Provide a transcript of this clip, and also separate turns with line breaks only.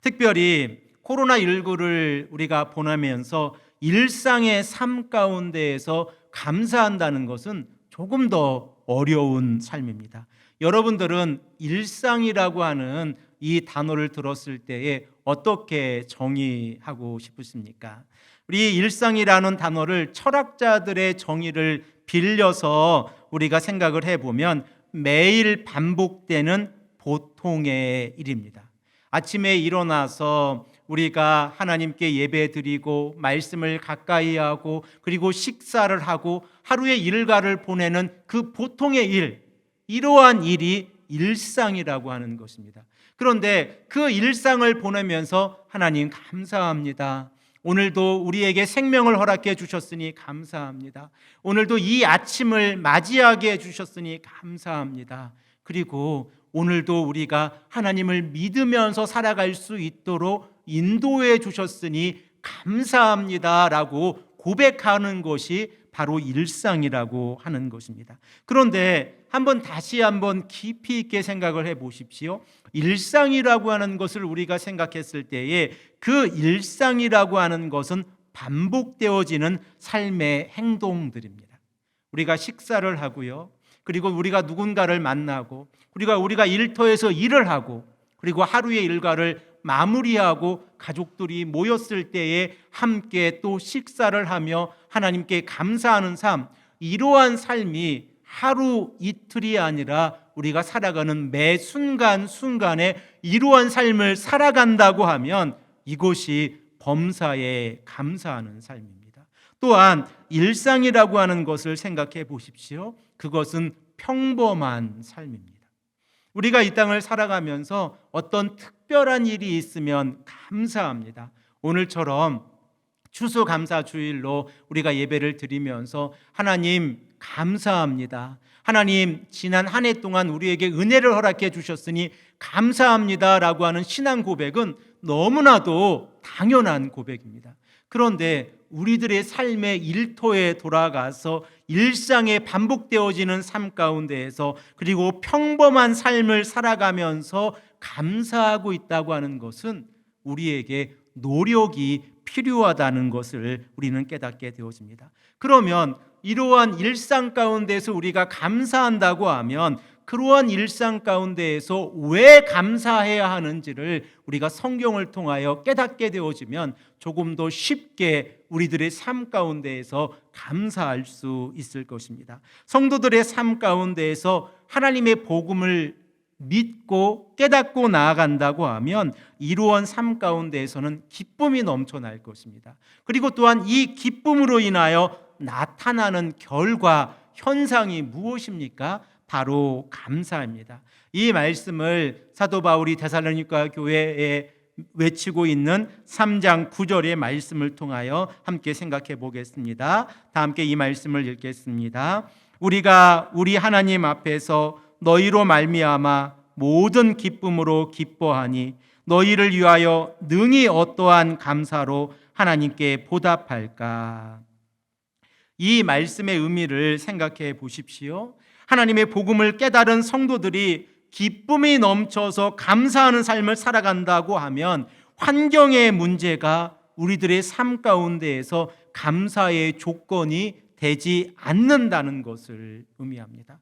특별히 코로나19를 우리가 보내면서 일상의 삶 가운데에서 감사한다는 것은 조금 더 어려운 삶입니다. 여러분들은 일상이라고 하는 이 단어를 들었을 때에 어떻게 정의하고 싶으십니까? 우리 일상이라는 단어를 철학자들의 정의를 빌려서 우리가 생각을 해보면 매일 반복되는 보통의 일입니다. 아침에 일어나서 우리가 하나님께 예배 드리고 말씀을 가까이 하고 그리고 식사를 하고 하루의 일과를 보내는 그 보통의 일, 이러한 일이 일상이라고 하는 것입니다. 그런데 그 일상을 보내면서 하나님 감사합니다. 오늘도 우리에게 생명을 허락해 주셨으니 감사합니다. 오늘도 이 아침을 맞이하게 해 주셨으니 감사합니다. 그리고 오늘도 우리가 하나님을 믿으면서 살아갈 수 있도록 인도해 주셨으니 감사합니다라고 고백하는 것이 바로 일상이라고 하는 것입니다. 그런데 한번 다시 한번 깊이 있게 생각을 해 보십시오. 일상이라고 하는 것을 우리가 생각했을 때에 그 일상이라고 하는 것은 반복되어지는 삶의 행동들입니다. 우리가 식사를 하고요. 그리고 우리가 누군가를 만나고 우리가 우리가 일터에서 일을 하고 그리고 하루의 일과를 마무리하고 가족들이 모였을 때에 함께 또 식사를 하며 하나님께 감사하는 삶 이러한 삶이 하루 이틀이 아니라 우리가 살아가는 매 순간 순간에 이러한 삶을 살아간다고 하면 이것이 범사에 감사하는 삶입니다. 또한 일상이라고 하는 것을 생각해 보십시오. 그것은 평범한 삶입니다. 우리가 이 땅을 살아가면서 어떤 특별한 일이 있으면 감사합니다. 오늘처럼 추수감사 주일로 우리가 예배를 드리면서 하나님 감사합니다. 하나님 지난 한 해 동안 우리에게 은혜를 허락해 주셨으니 감사합니다라고 하는 신앙 고백은 너무나도 당연한 고백입니다. 그런데 우리들의 삶의 일터에 돌아가서 일상에 반복되어지는 삶 가운데에서 그리고 평범한 삶을 살아가면서 감사하고 있다고 하는 것은 우리에게 노력이 필요하다는 것을 우리는 깨닫게 되어집니다. 그러면 이러한 일상 가운데서 우리가 감사한다고 하면 그러한 일상 가운데에서 왜 감사해야 하는지를 우리가 성경을 통하여 깨닫게 되어지면 조금 더 쉽게 우리들의 삶 가운데에서 감사할 수 있을 것입니다. 성도들의 삶 가운데에서 하나님의 복음을 믿고 깨닫고 나아간다고 하면 이러한 삶 가운데에서는 기쁨이 넘쳐날 것입니다. 그리고 또한 이 기쁨으로 인하여 나타나는 결과 현상이 무엇입니까? 바로 감사입니다. 이 말씀을 사도 바울이 데살로니가 교회에 외치고 있는 3장 9절의 말씀을 통하여 함께 생각해 보겠습니다. 다 함께 이 말씀을 읽겠습니다. 우리가 우리 하나님 앞에서 너희로 말미암아 모든 기쁨으로 기뻐하니 너희를 위하여 능히 어떠한 감사로 하나님께 보답할까? 이 말씀의 의미를 생각해 보십시오. 하나님의 복음을 깨달은 성도들이 기쁨이 넘쳐서 감사하는 삶을 살아간다고 하면 환경의 문제가 우리들의 삶 가운데에서 감사의 조건이 되지 않는다는 것을 의미합니다.